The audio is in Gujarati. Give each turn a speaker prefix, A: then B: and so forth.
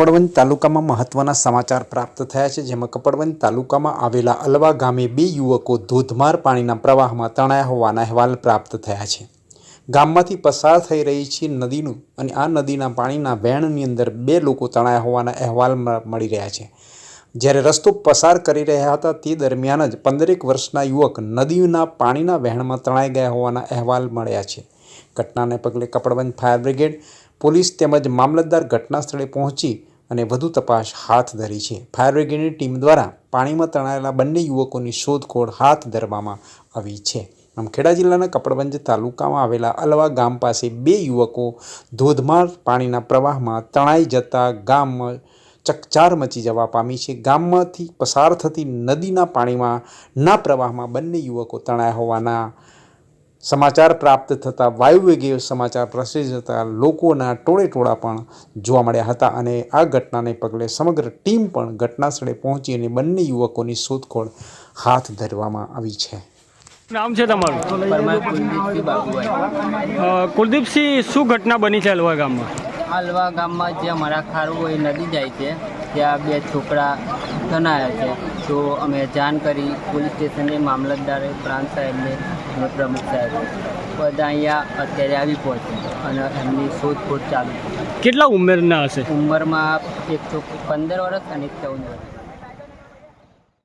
A: કપડવંજ તાલુકામાં મહત્વના સમાચાર પ્રાપ્ત થયા છે, જેમાં કપડવંજ તાલુકામાં આવેલા અલવા ગામે બે યુવકો ધોધમાર પાણીના પ્રવાહમાં તણાયા હોવાના અહેવાલ પ્રાપ્ત થયા છે. ગામમાંથી પસાર થઈ રહી છે નદીનું અને આ નદીના પાણીના વહેણની અંદર બે લોકો તણાયા હોવાના અહેવાલ મળી રહ્યા છે. જ્યારે રસ્તો પસાર કરી રહ્યા હતા, તે દરમિયાન જ પંદરેક વર્ષના યુવક નદીના પાણીના વહેણમાં તણાઈ ગયા હોવાના અહેવાલ મળ્યા છે. ઘટનાને પગલે કપડવંજ ફાયર બ્રિગેડ પોલીસ તેમજ મામલતદાર ઘટના સ્થળે પહોંચી અને વધુ તપાસ હાથ ધરી છે. ફાયર બ્રિગેડની ટીમ દ્વારા પાણીમાં તણાયેલા બંને યુવકોની શોધખોળ હાથ ધરવામાં આવી છે. આમ ખેડા જિલ્લાના કપડવંજ તાલુકામાં આવેલા અલવા ગામ પાસે બે યુવકો ધોધમાર પાણીના પ્રવાહમાં તણાઈ જતા ગામમાં ચકચાર મચી જવા પામી છે. ગામમાંથી પસાર થતી નદીના પાણીમાં ના પ્રવાહમાં બંને યુવકો તણાયા હોવાના સમાચાર પ્રાપ્ત થતાં વાયુવેગીય સમાચાર પ્રસરી જતા લોકોના ટોળે ટોળા પણ જોવા મળ્યા હતા અને આ ઘટનાને પગલે સમગ્ર ટીમ પણ ઘટના સ્થળે પહોંચી અને બંને યુવકોની શોધખોળ હાથ ધરવામાં આવી છે.
B: નામ છે તમારું?
C: કુલદીપસિંહ
B: શું ઘટના બની છે અલવા ગામમાં?
C: અલવા ગામમાં જ્યાં મારા ખારું હોય નદી જાય છે ત્યાં બે છોકરા ધનાયા છે. તો અમે જાણ કરી પોલીસ સ્ટેશને મામલતદારે પ્રાંત સાહેબને પ્રમુખ સાહેબ. બધા અહીંયા અત્યારે આવી પહોંચે અને એમની શોધખોળ ચાલુ
B: કેટલા ઉંમરના હશે?
C: ઉંમરમાં એકસો પંદર વર્ષ અને ચૌદ વર્ષ.